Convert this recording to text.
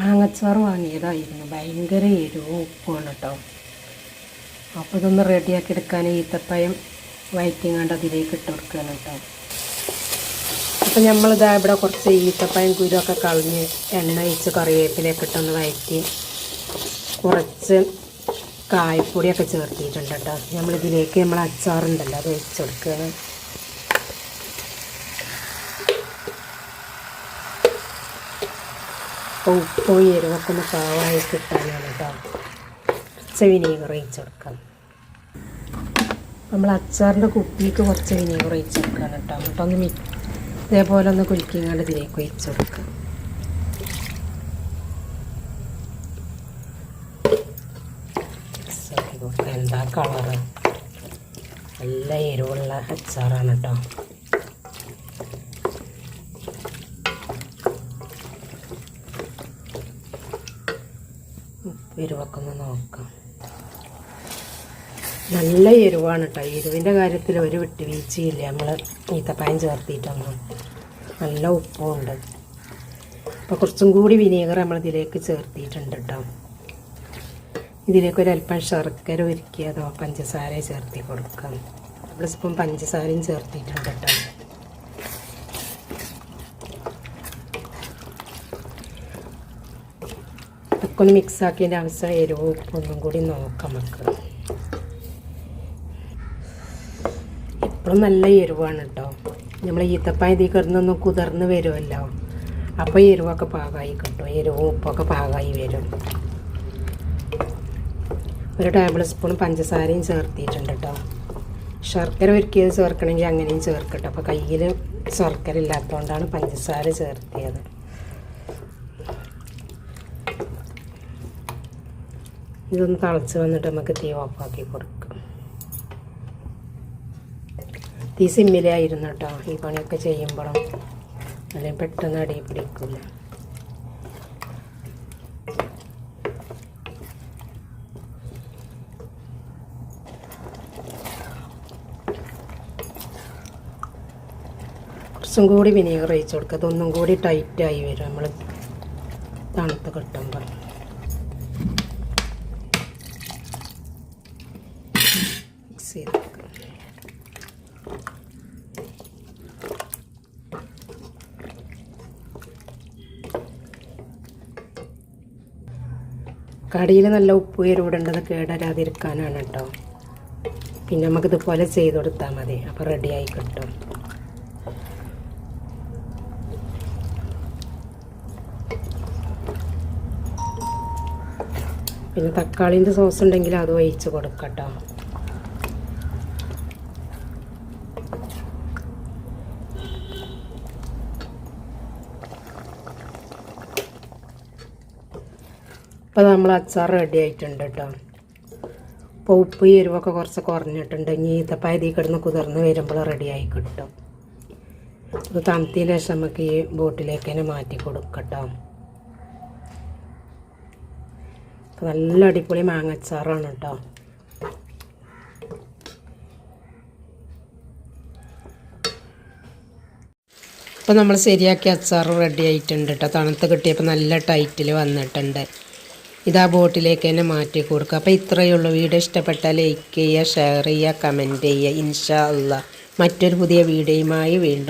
മാങ്ങച്ചാറ് വാങ്ങിയതായിരുന്നു. ഭയങ്കര എരിവും ഉപ്പുമാണ് കേട്ടോ. അപ്പോൾ ഇതൊന്ന് റെഡിയാക്കി എടുക്കാൻ ഈത്തപ്പയം വയറ്റിങ്ങാണ്ട് അതിലേക്ക് ഇട്ട് കൊടുക്കുകയാണ് കേട്ടോ. അപ്പം നമ്മളിതാ ഇവിടെ കുറച്ച് ഈത്തപ്പയം കുരുമൊക്കെ കളഞ്ഞ് എണ്ണ ഒഴിച്ച് കറിവേപ്പിലേക്ക് ഇട്ടൊന്ന് വയറ്റി കുറച്ച് കായപ്പൊടിയൊക്കെ ചേർത്തിയിട്ടുണ്ട് കേട്ടോ. നമ്മളിതിലേക്ക് നമ്മൾ അച്ചാറുണ്ടല്ലോ അത് ഒഴിച്ചു കൊടുക്കുകയാണ്. അപ്പോൾ ഉപ്പും എരിവൊക്കെ ഒന്ന് പാവായി കിട്ടാനാണ് കേട്ടോ കുറച്ച് വിനീഗർ ഒഴിച്ച് കൊടുക്കാം. നമ്മൾ അച്ചാറിന്റെ കുപ്പിക്ക് കുറച്ച് വിനീഗർ ഒഴിച്ച് കേട്ടോ കേട്ടോ എന്നിട്ടൊന്ന് മി ഇതേപോലെ ഒന്ന് കുലുക്കിങ്ങാണ്ട് ഇതിലേക്ക് ഒഴിച്ച് കൊടുക്കുക മിക്സ് ആക്കി കൊടുക്കുക എന്താ കളറ്? നല്ല എരിവുള്ള അച്ചാറാണ് കേട്ടോ എരിവൊക്കെ നോക്കാം. നല്ല എരിവാണ് കേട്ടോ എരിവിന്റെ കാര്യത്തിൽ ഒരു വിട്ടുവീഴ്ചയില്ല നമ്മൾ ഈത്തപ്പായം ചേർത്തിട്ടൊന്നും. നല്ല ഉപ്പുണ്ട്. അപ്പോൾ കുറച്ചും കൂടി വിനീഗർ നമ്മൾ ഇതിലേക്ക് ചേർത്തിയിട്ടുണ്ട് കേട്ടോ ഇതിലേക്ക് ഒരല്പം ശർക്കര ഒരുക്കിയതോ പഞ്ചസാര ചേർത്തി കൊടുക്കാം. നമ്മൾ സ്പൂൺ പഞ്ചസാരയും ചേർത്തിട്ടുണ്ട് കേട്ടോ ഇതൊക്കെ ഒന്ന് മിക്സ് ആക്കിയതിന്റെ ആവശ്യം എരിവ് ഒന്നും കൂടി നോക്കാം നമുക്ക്. ഇപ്പോഴും നല്ല എരിവാണ് കേട്ടോ നമ്മൾ ഈത്തപ്പായ ഇതിൽ കുതിർന്ന് വരുമല്ലോ. അപ്പോൾ എരിവൊക്കെ പാകമായി കിട്ടും. എരിവും ഉപ്പൊക്കെ പാകമായി വരും. ഒരു ടേബിൾ സ്പൂൺ പഞ്ചസാരയും ചേർത്തിയിട്ടുണ്ട് കേട്ടോ ശർക്കര ഒരുക്കിയത് ചേർക്കണമെങ്കിൽ അങ്ങനെയും ചേർക്കട്ടെ. അപ്പോൾ കയ്യിൽ ശർക്കര ഇല്ലാത്തതുകൊണ്ടാണ് പഞ്ചസാര ചേർത്തിയത്. ഇതൊന്ന് തിളച്ച് വന്നിട്ട് നമുക്ക് തീ ഓഫാക്കി കൊടുക്കാം. തീ സിമ്മിലായിരുന്നു കേട്ടോ ഈ പണിയൊക്കെ ചെയ്യുമ്പോഴും അല്ലെങ്കിൽ പെട്ടെന്ന് അടി പിടിക്കില്ല കുറച്ചും കൂടി വിനീഗർ ഒഴിച്ച് കൊടുക്കുക അതൊന്നും കൂടി ടൈറ്റായി വരും. നമ്മൾ തണുത്ത് കിട്ടുമ്പോൾ കടിയിൽ നല്ല ഉപ്പ് എരിവിടേണ്ടത് കേടരാതിരിക്കാനാണ് കേട്ടോ. പിന്നെ നമുക്കിതുപോലെ ചെയ്ത് കൊടുത്താൽ മതി. അപ്പോൾ റെഡിയായി കിട്ടും. പിന്നെ തക്കാളിന്റെ സോസ് ഉണ്ടെങ്കിൽ അത് ഒഴിച്ച് കൊടുക്കട്ടോ ഇപ്പോൾ നമ്മൾ അച്ചാർ റെഡി ആയിട്ടുണ്ട് കേട്ടോ ഇപ്പോൾ ഉപ്പ് എരിവൊക്കെ കുറച്ച് കുറഞ്ഞിട്ടുണ്ട്. ഇനി ഈത്തപ്പായ ഇതിൽ കിടന്ന് കുതിർന്ന് വരുമ്പോൾ റെഡിയായി കിട്ടും. അപ്പോൾ തണുത്തതിന് ശേഷം നമുക്ക് ഈ ബോട്ടിലേക്ക് തന്നെ മാറ്റി കൊടുക്കട്ടോ. അപ്പോൾ നല്ല അടിപൊളി മാങ്ങച്ചാറാണ് കേട്ടോ അപ്പോൾ നമ്മൾ ശരിയാക്കിയ അച്ചാർ റെഡി ആയിട്ടുണ്ട് കേട്ടോ തണുത്ത് കിട്ടിയപ്പോൾ നല്ല ടൈറ്റിൽ വന്നിട്ടുണ്ട്. ഇതാ ബോട്ടിലേക്ക് തന്നെ മാറ്റി കൊടുക്കുക. അപ്പോൾ ഇത്രയേ ഉള്ളൂ. വീഡിയോ ഇഷ്ടപ്പെട്ടാൽ ലൈക്ക് ചെയ്യുക ഷെയർ ചെയ്യുക കമന്റ് ചെയ്യുക. ഇൻഷാ അല്ല മറ്റൊരു പുതിയ വീഡിയോയുമായി വീണ്ടും